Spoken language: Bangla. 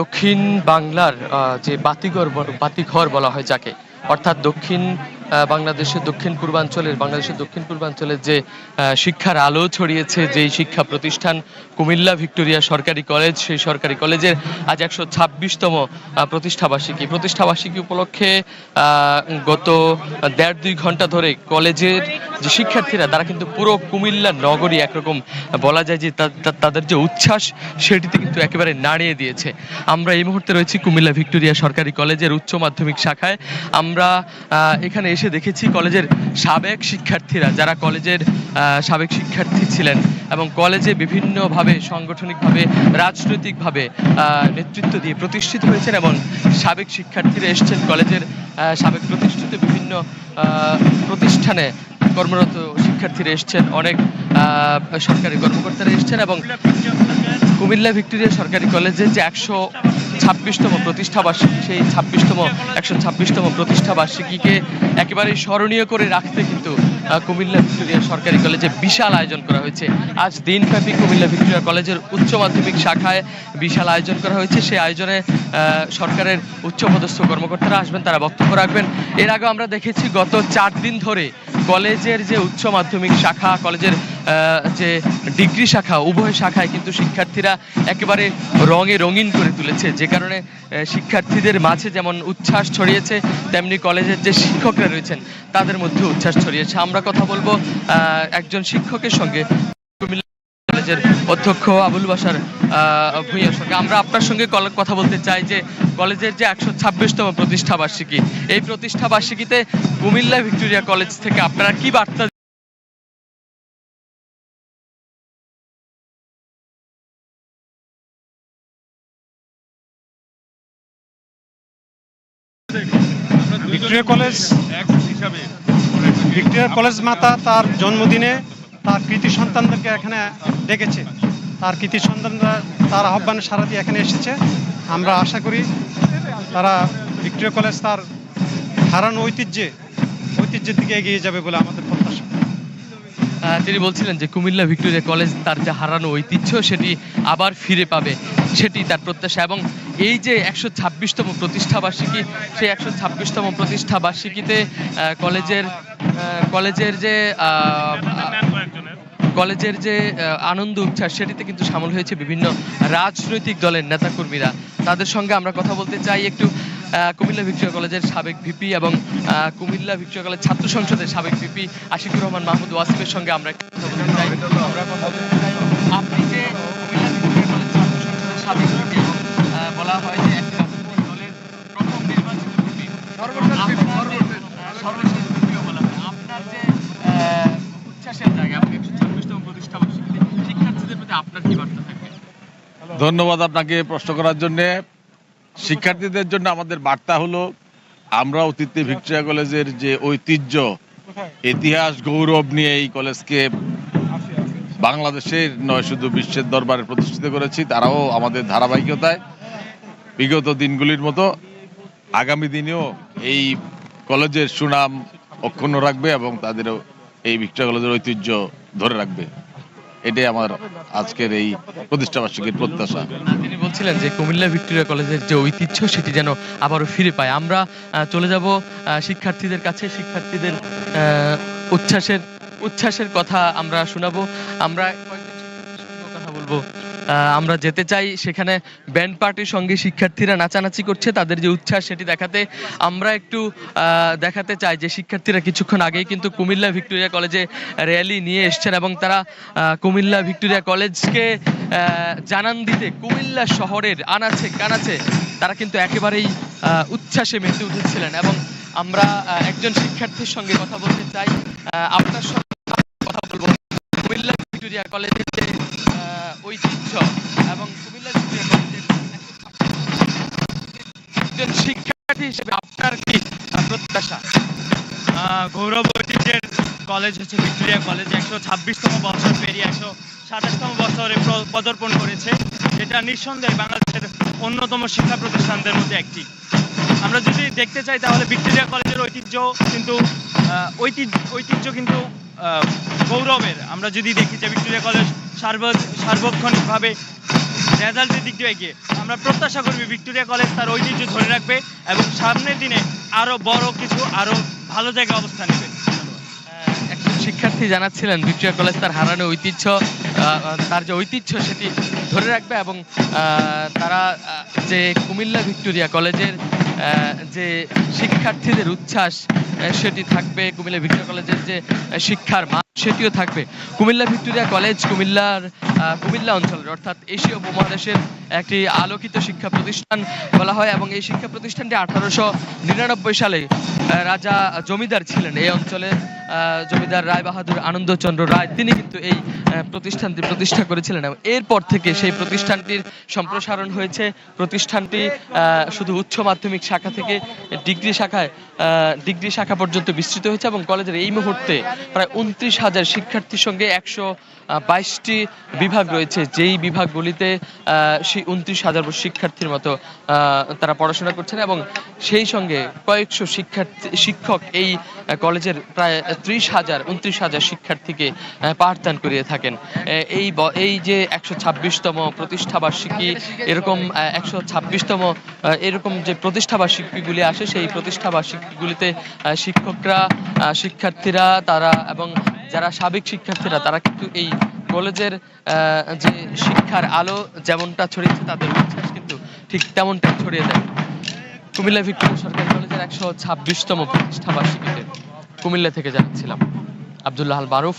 দক্ষিণ বাংলার যে বাতিঘর বাতিঘর বলা হয় যাকে, অর্থাৎ দক্ষিণ বাংলাদেশের দক্ষিণ পূর্বাঞ্চলের, বাংলাদেশের দক্ষিণ পূর্বাঞ্চলের যে শিক্ষার আলো ছড়িয়েছে, যেই শিক্ষা প্রতিষ্ঠান কুমিল্লা ভিক্টোরিয়া সরকারি কলেজ, সেই সরকারি কলেজের আজ একশো ছাব্বিশতম প্রতিষ্ঠাবার্ষিকী। প্রতিষ্ঠাবার্ষিকী উপলক্ষে গত দেড় দুই ঘণ্টা ধরে কলেজের যে শিক্ষার্থীরা, তারা কিন্তু পুরো কুমিল্লা নগরী একরকম বলা যায় যে তাদের যে উচ্ছ্বাস, সেটিতে কিন্তু একেবারে নাড়িয়ে দিয়েছে। আমরা এই মুহূর্তে রয়েছি কুমিল্লা ভিক্টোরিয়া সরকারি কলেজের উচ্চ মাধ্যমিক শাখায়। আমরা এখানে এসে দেখেছি কলেজের সাবেক শিক্ষার্থীরা, যারা কলেজের সাবেক শিক্ষার্থী ছিলেন এবং কলেজে বিভিন্নভাবে, সাংগঠনিকভাবে, রাজনৈতিকভাবে নেতৃত্ব দিয়ে প্রতিষ্ঠিত হয়েছেন এবং সাবেক শিক্ষার্থীরা এসছেন কলেজের সাবেক প্রতিষ্ঠিত বিভিন্ন প্রতিষ্ঠানে। কর্মরত শিক্ষার্থীরা এসছেন, অনেক সরকারি কর্মকর্তারা এসছেন এবং কুমিল্লা ভিক্টোরিয়া সরকারি কলেজে যে একশো ছাব্বিশতম প্রতিষ্ঠা বার্ষিকী সেই ছাব্বিশতম, একশো ছাব্বিশতম প্রতিষ্ঠা বার্ষিকীকে একেবারেই স্মরণীয় করে রাখতে কিন্তু কুমিল্লা ভিক্টোরিয়া সরকারি কলেজে বিশাল আয়োজন করা হয়েছে। আজ দিনব্যাপী কুমিল্লা ভিক্টোরিয়া কলেজের উচ্চ মাধ্যমিক শাখায় বিশাল আয়োজন করা হয়েছে। সেই আয়োজনে সরকারের উচ্চপদস্থ কর্মকর্তারা আসবেন, তারা বক্তব্য রাখবেন। এর আগে আমরা দেখেছি, গত চার দিন ধরে কলেজের যে উচ্চ মাধ্যমিক শাখা, কলেজের যে ডিগ্রি শাখা, উভয় শাখায় কিন্তু শিক্ষার্থীরা একেবারে রঙে রঙিন করে তুলেছে। যে কারণে শিক্ষার্থীদের মাঝে যেমন উচ্ছ্বাস ছড়িয়েছে, তেমনি কলেজের যে শিক্ষকরা রয়েছেন, তাদের মধ্যে উচ্ছ্বাস ছড়িয়েছে। আমরা কথা বলব একজন শিক্ষকের সঙ্গে। কলেজের অধ্যক্ষ আবুল বাসার ভূঁইয়ার সঙ্গে আমরা আপনার সঙ্গে কথা বলতে চাই যে কলেজের যে একশো ছাব্বিশতম প্রতিষ্ঠা বার্ষিকী, এই প্রতিষ্ঠা বার্ষিকীতে কুমিল্লা ভিক্টোরিয়া কলেজ থেকে আপনারা কি বার্তা ভিক্টোরিয়া কলেজ ভিক্টোরিয়া কলেজ মাতা তার জন্মদিনে তার কৃতি সন্তানদেরকে এখানে ডেকেছে। তার কৃতি সন্তানরা তার আহ্বানে সারা দিয়ে এখানে এসেছে। আমরা আশা করি তারা ভিক্টোরিয়া কলেজ তার হারানো ঐতিহ্যে, ঐতিহ্যের দিকে এগিয়ে যাবে বলে আমাদের প্রত্যাশা। তিনি বলছিলেন যে কুমিল্লা ভিক্টোরিয়া কলেজ তার যে হারানো ঐতিহ্য, সেটি আবার ফিরে পাবে, সেটি তার প্রত্যাশা। এবং এই যে একশো ছাব্বিশতম প্রতিষ্ঠা বার্ষিকী সেই একশো ছাব্বিশতম প্রতিষ্ঠা বার্ষিকীতে কলেজের কলেজের যে কলেজের যে আনন্দ উচ্ছ্বাস সেটিতে কিন্তু সামিল হয়েছে বিভিন্ন রাজনৈতিক দলের নেতাকর্মীরা। তাদের সঙ্গে আমরা কথা বলতে চাই একটু কুমিল্লা ভিক্টোরিয়া কলেজের সাবেক ভিপি এবং কুমিল্লা ভিক্টোরিয়া কলেজ ছাত্র সংসদের সাবেক ভিপি আশিকুর রহমান মাহমুদ ওয়াসিফের সঙ্গে আমরা কথা বলতে চাই। আপনি যে কুমিল্লা ভিক্টোরিয়া কলেজ ছাত্র সংসদের সাবেক ভিপি এবং বলা হয় যে একটি রাজনৈতিক দলের প্রথম নির্বাচিত ভিপি। সর্বশেষ ধন্যবাদ আপনাকে প্রশ্ন করার জন্যে। শিক্ষার্থীদের জন্য আমাদের বার্তা হলো, আমরা অতীতে ভিক্টোরিয়া কলেজের যে ঐতিহ্য, ইতিহাস, গৌরব নিয়ে এই কলেজকে বাংলাদেশের নয় শুধু বিশ্বের দরবারে প্রতিষ্ঠিত করেছি, তারাও আমাদের ধারাবাহিকতায় বিগত দিনগুলির মতো আগামী দিনেও এই কলেজের সুনাম অক্ষুণ্ণ রাখবে এবং তাদেরও এই ভিক্টোরিয়া কলেজের ঐতিহ্য ধরে রাখবে। এটাই আমার আজকের এই প্রতিষ্ঠাবার্ষিকীর প্রত্যাশা। তিনি বলছিলেন যে কুমিল্লা ভিক্টোরিয়া কলেজের যে ঐতিহ্য, সেটি যেন আবারও ফিরে পায়। আমরা চলে যাব শিক্ষার্থীদের কাছে, শিক্ষার্থীদের উচ্ছ্বাসের উচ্ছ্বাসের কথা আমরা শোনাবো। আমরা কথা বলব। আমরা যেতে চাই। সেখানে ব্যান্ড পার্টির সঙ্গে শিক্ষার্থীরা নাচানাচি করছে। তাদের যে উচ্ছ্বাস সেটি দেখাতে আমরা একটু দেখাতে চাই যে শিক্ষার্থীরা কিছুক্ষণ আগেই কিন্তু কুমিল্লা ভিক্টোরিয়া কলেজে র্যালি নিয়ে এসছেন এবং তারা কুমিল্লা ভিক্টোরিয়া কলেজকে জানান দিতে কুমিল্লা শহরের আনাচে কানাচে তারা কিন্তু একেবারেই উচ্ছ্বাসে মেতে উঠেছিলেন এবং আমরা একজন শিক্ষার্থীর সঙ্গে কথা বলতে চাই। আপনার সঙ্গে কথা বলব। কুমিল্লা ভিক্টোরিয়া কলেজের যে ঐতিহ্য এবং কুমিল্লা একজন শিক্ষার্থী হিসেবে আপনার কি প্রত্যাশা? গৌরব ঐতিহ্যের কলেজ হচ্ছে ভিক্টোরিয়া কলেজ, একশো ছাব্বিশতম বছর পেরিয়ে একশো সাতাশতম বছরে পদার্পণ করেছে। যেটা নিঃসন্দেহে বাংলাদেশের অন্যতম শিক্ষা প্রতিষ্ঠানদের মধ্যে একটি। আমরা যদি দেখতে চাই তাহলে ভিক্টোরিয়া কলেজের ঐতিহ্য কিন্তু ঐতিহ্য ঐতিহ্য কিন্তু গৌরবের। আমরা যদি দেখি যে ভিক্টোরিয়া কলেজ সার্ব- সার্বক্ষণিকভাবে রেজাল্টের দিক দিয়ে এগিয়ে। আমরা প্রত্যাশা করবি ভিক্টোরিয়া কলেজ তার ঐতিহ্য ধরে রাখবে এবং সামনের দিনে আরও বড় কিছু, আরও ভালো জায়গায় অবস্থান নেবে। একজন শিক্ষার্থী জানাচ্ছিলেন, ভিক্টোরিয়া কলেজ তার হারানো ঐতিহ্য তার যে ঐতিহ্য সেটি ধরে রাখবে এবং তারা যে কুমিল্লা ভিক্টোরিয়া কলেজের যে শিক্ষার্থীদের উচ্ছ্বাস সেটি থাকবে। কুমিল্লা ভিক্টোরিয়া কলেজের যে শিক্ষার মান সেটিও থাকবে। কুমিল্লা ভিক্টোরিয়া কলেজ কুমিল্লার কুমিল্লা অঞ্চলের অর্থাৎ এশীয় উপমহাদেশের একটি আলোকিত শিক্ষা প্রতিষ্ঠান বলা হয় এবং এই শিক্ষা প্রতিষ্ঠানটি আঠারোশো নিরানব্বই সালে রাজা জমিদার ছিলেন। এই অঞ্চলে জমিদার রায় বাহাদুর আনন্দচন্দ্র রায়, তিনি কিন্তু এই প্রতিষ্ঠানটি প্রতিষ্ঠা করেছিলেন এবং এরপর থেকে সেই প্রতিষ্ঠানটির সম্প্রসারণ হয়েছে। প্রতিষ্ঠানটি শুধু উচ্চ মাধ্যমিক শাখা থেকে ডিগ্রি শাখায় ডিগ্রি শাখা পর্যন্ত বিস্তৃত হয়েছে এবং কলেজের এই মুহূর্তে প্রায় উনত্রিশ হাজার শিক্ষার্থীর সঙ্গে একশো বাইশটি বিভাগ রয়েছে। যেই বিভাগগুলিতে সেই উনত্রিশ হাজার শিক্ষার্থীর মতো তারা পড়াশোনা করছেন এবং সেই সঙ্গে কয়েকশো শিক্ষার্থী, শিক্ষক এই কলেজের প্রায় ত্রিশ হাজার, উনত্রিশ হাজার শিক্ষার্থীকে পাঠদান করিয়ে থাকেন। এই এই যে একশো ছাব্বিশতম প্রতিষ্ঠাবার্ষিকী, এরকম একশো ছাব্বিশতম এরকম যে প্রতিষ্ঠাবার্ষিকীগুলি আসে, সেই প্রতিষ্ঠাবার্ষিকীগুলিতে শিক্ষকরা শিক্ষার্থীরা, তারা এবং যারা সাবেক শিক্ষার্থীরা, তারা কিন্তু এই কলেজের যে শিক্ষার আলো যেমনটা ছড়িয়েছে, তাদের উচ্ছ্বাস কিন্তু ঠিক তেমনটাই ছড়িয়ে দেয়। কুমিল্লা ভিক্টোরিয়া সরকারি কলেজের একশো ছাব্বিশতম প্রতিষ্ঠাবার্ষিকীতে কুমিল্লা থেকে জানাচ্ছিলাম আবদুল্লাহ আল মারুফ।